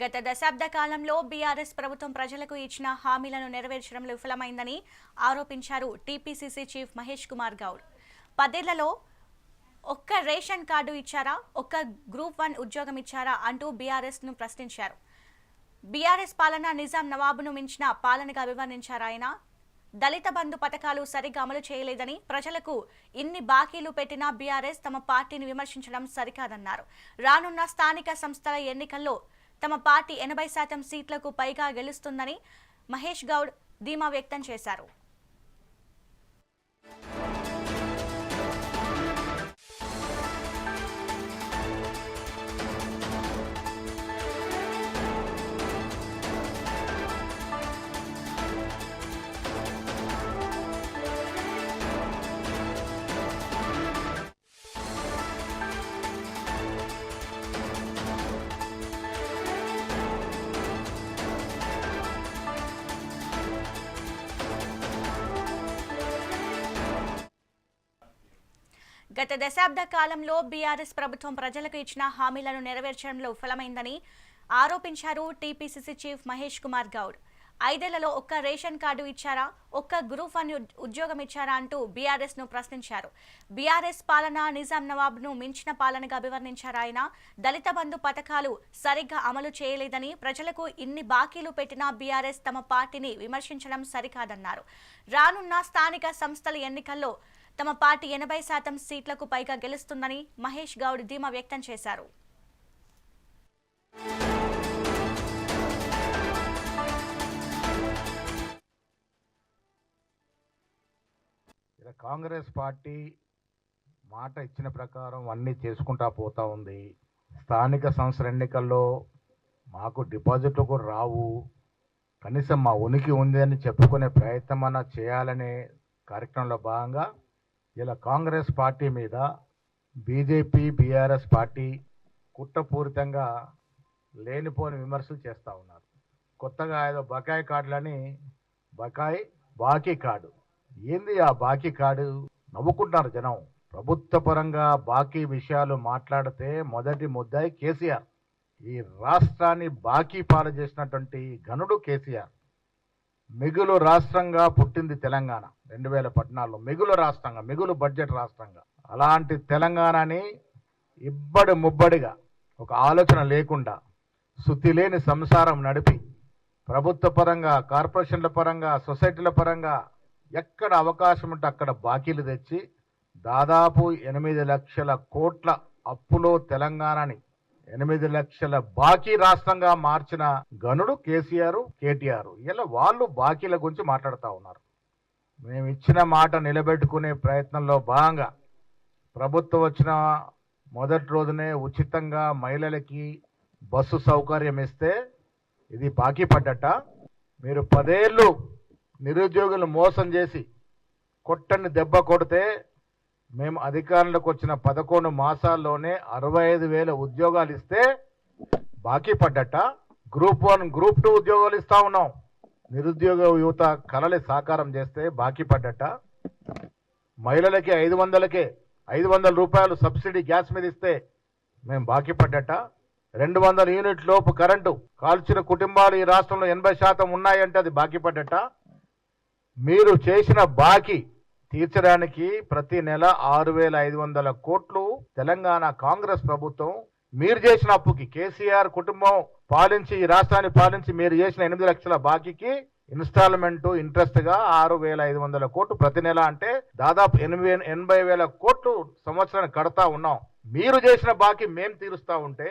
గత దశాబ్ద కాలంలో బీఆర్ఎస్ ప్రభుత్వం ప్రజలకు ఇచ్చిన హామీలను నెరవేర్చడంలో విఫలమైందని ఆరోపించారు టీపీసీసీ చీఫ్ మహేష్ కుమార్ గౌడ్. పదేళ్ళలో ఒక్క రేషన్ కార్డు ఇచ్చారా? ఒక్క గ్రూప్ వన్ ఉద్యోగం ఇచ్చారా? అంటూ బీఆర్ఎస్ను ప్రశ్నించారు. బీఆర్ఎస్ పాలన నిజాం నవాబును మించిన పాలనగా వివరించారు ఆయన. దళిత బంధు పథకాలు సరిగ్గా అమలు చేయలేదని ప్రజలకు ఇన్ని బాకీలు పెట్టినా బీఆర్ఎస్ తమ పార్టీని విమర్శించడం సరికాదన్నారు. రానున్న స్థానిక సంస్థల ఎన్నికల్లో తమ పార్టీ ఎనభై శాతం సీట్లకు పైగా గెలుస్తుందని మహేష్ గౌడ్ ధీమా వ్యక్తం చేశారు. గత దశాబ్ద కాలంలో బీఆర్ఎస్ ప్రభుత్వం ప్రజలకు ఇచ్చిన హామీలను నెరవేర్చడంలో విఫలమైందని ఆరోపించారు టీపీసీసీ చీఫ్ మహేష్ కుమార్ గౌడ్. ఐదేళ్ళలో ఒక్క రేషన్ కార్డు ఇచ్చారా? ఒక్క గ్రూప్ వన్ ఉద్యోగం ఇచ్చారా అంటూ బీఆర్ఎస్ను ప్రశ్నించారు. బీఆర్ఎస్ పాలన నిజాం నవాబ్ను మించిన పాలనగా అభివర్ణించారు ఆయన. దళిత బంధు పథకాలు సరిగ్గా అమలు చేయలేదని ప్రజలకు ఇన్ని బాకీలు పెట్టినా బీఆర్ఎస్ తమ పార్టీని విమర్శించడం సరికాదన్నారు. రానున్న స్థానిక సంస్థల ఎన్నికల్లో తమ పార్టీ ఎనభై శాతం సీట్లకు పైగా గెలుస్తుందని మహేష్ గౌడ్ ధీమా వ్యక్తం చేశారు. కాంగ్రెస్ పార్టీ మాట ఇచ్చిన ప్రకారం అన్నీ చేసుకుంటా పోతా ఉంది. స్థానిక సంస్థల ఎన్నికల్లో మాకు డిపాజిట్లు కూడా రావు. కనీసం మా ఉనికి ఉంది అని చెప్పుకునే ప్రయత్నం అన్న చేయాలనే కార్యక్రమంలో భాగంగా ఇలా కాంగ్రెస్ పార్టీ మీద బీజేపీ బీఆర్ఎస్ పార్టీ కుట్రపూరితంగా లేనిపోని విమర్శలు చేస్తూ ఉన్నారు. కొత్తగా ఏదో బకాయి కార్డులని బకాయి బాకీ కార్డు. ఏంది ఆ బాకీ కార్డు? నవ్వుకుంటున్నారు జనం. ప్రభుత్వ పరంగా బాకీ విషయాలు మాట్లాడితే మొదటి ముద్దాయి కేసీఆర్. ఈ రాష్ట్రాన్ని బాకీ పాలు చేసినటువంటి ఘనుడు కేసీఆర్. మిగులు రాష్ట్రంగా పుట్టింది తెలంగాణ రెండు వేల పద్నాలుగులో. మిగులు రాష్ట్రంగా మిగులు బడ్జెట్ రాష్ట్రంగా. అలాంటి తెలంగాణని ఇబ్బడి ముబ్బడిగా ఒక ఆలోచన లేకుండా శుద్ధి లేని సంసారం నడిపి ప్రభుత్వ పరంగా కార్పొరేషన్ల పరంగా సొసైటీల పరంగా ఎక్కడ అవకాశం ఉంటే అక్కడ బాకీలు తెచ్చి దాదాపు ఎనిమిది లక్షల కోట్ల అప్పులో తెలంగాణని ఎనిమిది లక్షల బాకీ రాష్ట్రంగా మార్చిన గనుడు కేసీఆర్ కేటీఆర్. ఇలా వాళ్ళు బాకీల గురించి మాట్లాడుతూ ఉన్నారు. మేము ఇచ్చిన మాట నిలబెట్టుకునే ప్రయత్నంలో భాగంగా ప్రభుత్వం వచ్చిన మొదటి రోజునే ఉచితంగా మహిళలకి బస్సు సౌకర్యం ఇస్తే ఇది బాకీ పడ్డట. మీరు పదేళ్ళు నిరుద్యోగులు మోసం చేసి కొట్టని దెబ్బ కొడితే మేము అధికారంలోకి వచ్చిన పదకొండు మాసాల్లోనే అరవై ఐదు వేల ఉద్యోగాలు ఇస్తే బాకీ పడ్డట. గ్రూప్ వన్ గ్రూప్ టూ ఉద్యోగాలు ఇస్తా ఉన్నాం. నిరుద్యోగ యువత కలలి సాకారం చేస్తే బాకీ పడ్డట. మహిళలకి ఐదు వందలకే ఐదు వందల రూపాయలు సబ్సిడీ గ్యాస్ మీద ఇస్తే మేము బాకీ పడ్డట. రెండు వందల యూనిట్ లోపు కరెంటు కాల్చిన కుటుంబాలు ఈ రాష్ట్రంలో ఎనభై శాతం ఉన్నాయంటే అది బాకీ పడ్డట. మీరు చేసిన బాకీ తీర్చడానికి ప్రతి నెల ఆరు వేల ఐదు వందల కోట్లు తెలంగాణ కాంగ్రెస్ ప్రభుత్వం. మీరు చేసిన అప్పుకి కేసీఆర్ కుటుంబం పాలించి ఈ రాష్ట్రాన్ని పాలించి మీరు చేసిన ఎనిమిది లక్షల బాకీకి ఇన్స్టాల్మెంట్ ఇంట్రెస్ట్గా ఆరు వేల ఐదు వందల కోట్లు ప్రతి నెల అంటే దాదాపు ఎనిమిది ఎనభై వేల కోట్లు సంవత్సరానికి కడతా ఉన్నాం. మీరు చేసిన బాకీ మేము తీరుస్తా ఉంటే